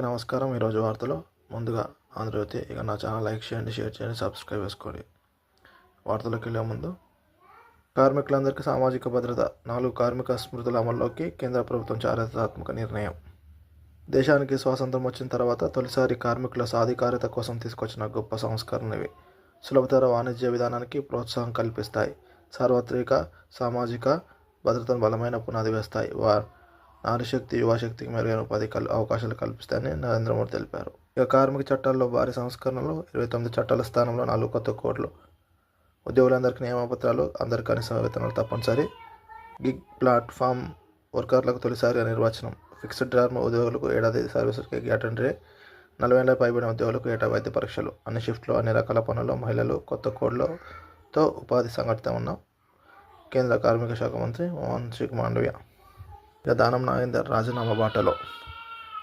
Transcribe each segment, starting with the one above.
నమస్కారం. ఈరోజు వార్తలో ముందుగా ఆంధ్రజ్యోతి ఇక నా ఛానల్ లైక్ చేయండి షేర్ చేయండి సబ్స్క్రైబ్ చేసుకోండి. వార్తలకు వెళ్ళే ముందు కార్మికులందరికీ సామాజిక భద్రత నాలుగు కార్మిక స్మృతుల అమల్లోకి కేంద్ర ప్రభుత్వం చారిత్రాత్మక నిర్ణయం. దేశానికి స్వాతంత్రం వచ్చిన తర్వాత తొలిసారి కార్మికుల సాధికారత కోసం తీసుకొచ్చిన గొప్ప సంస్కరణ ఇవి. సులభతర వాణిజ్య విధానానికి ప్రోత్సాహం కల్పిస్తాయి. సార్వత్రిక సామాజిక భద్రతను బలమైన పునాది వేస్తాయి. వారు నారీశక్తి యువశక్తికి మెరుగైన ఉపాధి కల్ అవకాశాలు కల్పిస్తాయని నరేంద్ర మోడీ తెలిపారు. ఇక కార్మిక చట్టాల్లో భారీ సంస్కరణలు ఇరవై తొమ్మిది చట్టాల స్థానంలో నాలుగు కొత్త కోడ్లు. ఉద్యోగులందరికీ నియమపత్రాలు అందరి కనీస వేతనాలు తప్పనిసరి. గిగ్ ప్లాట్ఫామ్ వర్కర్లకు తొలిసారిగా నిర్వచనం. ఫిక్స్డ్ టర్మ్ ఉద్యోగులకు ఏడాది సర్వీసులకి అటెండరే నలభై ఏళ్ళ పైబడిన ఉద్యోగులకు ఏటా వైద్య పరీక్షలు. అన్ని షిఫ్ట్లు అన్ని రకాల పనుల్లో మహిళలు కొత్త కోడ్లతో ఉపాధి సంఘటిత ఉన్న కేంద్ర కార్మిక శాఖ మంత్రి మోహన్ మాండవ్య. ఇక దానం నాగేందర్ రాజీనామా బాటలో.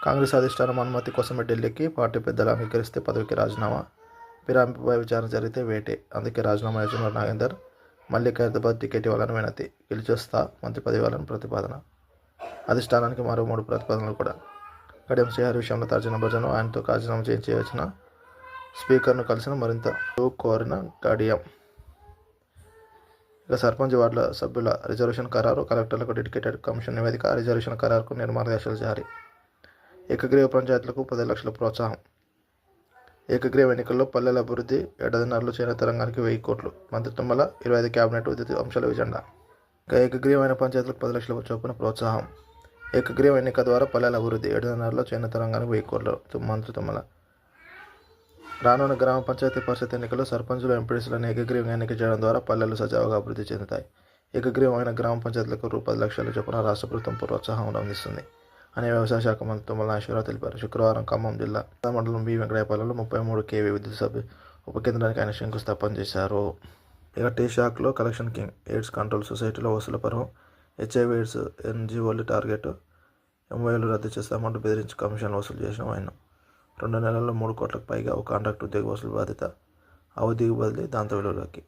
కాంగ్రెస్ అధిష్టానం అనుమతి కోసమే ఢిల్లీకి పార్టీ పెద్దలు అంగీకరిస్తే పదవికి రాజీనామా. ఫిరాయింపుపై విచారణ జరిగితే వేటే. అందుకే రాజీనామా చేసిన నాగేందర్ మళ్ళీ హైదరాబాద్ టికెట్ ఇవ్వాలని వినతి. గెలిచొస్తా మంత్రి పదవి ఇవ్వాలని ప్రతిపాదన. అధిష్టానానికి మరో మూడు ప్రతిపాదనలు కూడా. కడియం శ్రీహరి విషయంలో తర్జన భజన ఆయనతో రాజీనామా చేయించవచ్చిన? స్పీకర్ను కలిసిన మరింత కోరిన కడియం. ఇక సర్పంచ్ వార్డుల సభ్యుల రిజర్వేషన్ ఖరారు కలెక్టర్లకు డెడికేటెడ్ కమిషన్ నివేదిక రిజర్వేషన్ ఖరారుకు నిర్మార్గదర్శలు జారీ. ఏకగ్రీవ పంచాయతీలకు పది లక్షల ప్రోత్సాహం. ఏకగ్రీవ ఎన్నికల్లో పల్లెల అభివృద్ధి ఏడాదిన్నరలో చేనేత రంగానికి వెయ్యి కోట్లు. మంత్రి వల్ల ఇరవై ఐదు క్యాబినెట్ విద్యుత్ అంశాల విజెండా. ఇక ఏకగ్రీవమైన పంచాయతీలకు పది లక్షల చొప్పున ప్రోత్సాహం. ఏకగ్రీవ ఎన్నిక ద్వారా పల్లెల అభివృద్ధి ఏడాదిన్నరలో చేనేత రంగానికి వెయ్యి కోట్లు మంత్రి వల్ల రానున్న గ్రామ పంచాయతీ పరిషత్ ఎన్నికల్లో సర్పంచులు ఎంపీడీసీలను ఏకగ్రీవంగా ఎన్నిక చేయడం ద్వారా పల్లెలు సజావుగా అభివృద్ధి చెందుతాయి. ఏకగ్రీవమైన గ్రామ పంచాయతీలకు రూపాయల పది లక్షల చొప్పున రాష్ట్ర ప్రభుత్వం ప్రోత్సాహం అందిస్తుంది. అని వ్యవసాయ శాఖ మంత్రి తుమ్మల నాగేశ్వరరావు తెలిపారు. శుక్రవారం ఖమ్మం జిల్లా మండలం బి. వెంకటాయపాలెంలో ముప్పై మూడు కేవీ విద్యుత్ సభ ఉప కేంద్రానికి ఆయన శంకుస్థాపన చేశారు. ఇక టీ షాక్లో కలెక్షన్ కింగ్ ఎయిడ్స్ కంట్రోల్ సొసైటీలో వసూలు పరం హెచ్ఐవి ఎయిడ్స్ ఎన్జిఓలు టార్గెట్ ఎంఓఏలు రద్దు చేస్తామంటూ బెదిరించి కమిషన్లు వసూలు చేసిన ఆయన రెండు నెలల్లో మూడు కోట్లకు పైగా ఒక కాంట్రాక్ట్ ఉద్యోగ వసూలు బాధ్యత అవధికి బదిలీ దాంతో విలువలోకి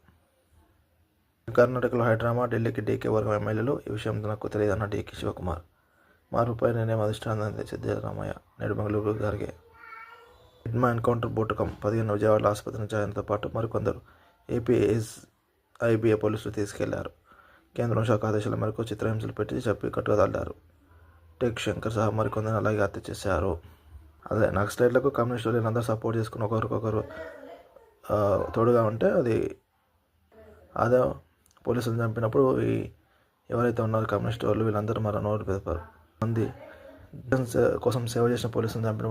కర్ణాటకలో హైడ్రామా ఢిల్లీకి డీకే వర్గం ఎమ్మెల్యేలు ఈ విషయం నాకు తెలియదన్న డీకే శివకుమార్. మార్పుపై నిర్ణయం అధిష్టానం సిద్ధరామయ్య. నేడు బెంగళూరు జరిగే హిడ్మా ఎన్కౌంటర్ బూటకం పదిహేను విజయవాడ ఆసుపత్రి నుంచి ఆయనతో పాటు మరికొందరు ఏపీఎస్ ఐబీఏ పోలీసులు తీసుకెళ్ళారు. కేంద్రం శాఖ ఆదేశాల మేరకు చిత్రహింసలు పెట్టి చెప్పి కట్టుకదల్లారు టెక్ శంకర్ సహా మరికొందరు అలాగే హత్య చేశారు. అదే నక్సలైట్లకు కమ్యూనిస్టులు వీళ్ళందరూ సపోర్ట్ చేసుకుని ఒకరికొకరు తోడుగా ఉంటే అది అదే పోలీసులు చంపినప్పుడు ఈ ఎవరైతే ఉన్నారో కమ్యూనిస్ట్ వాళ్ళు వీళ్ళందరూ మరో నోరు పెడతారు మంది కోసం సేవ చేసిన పోలీసులు చంపిన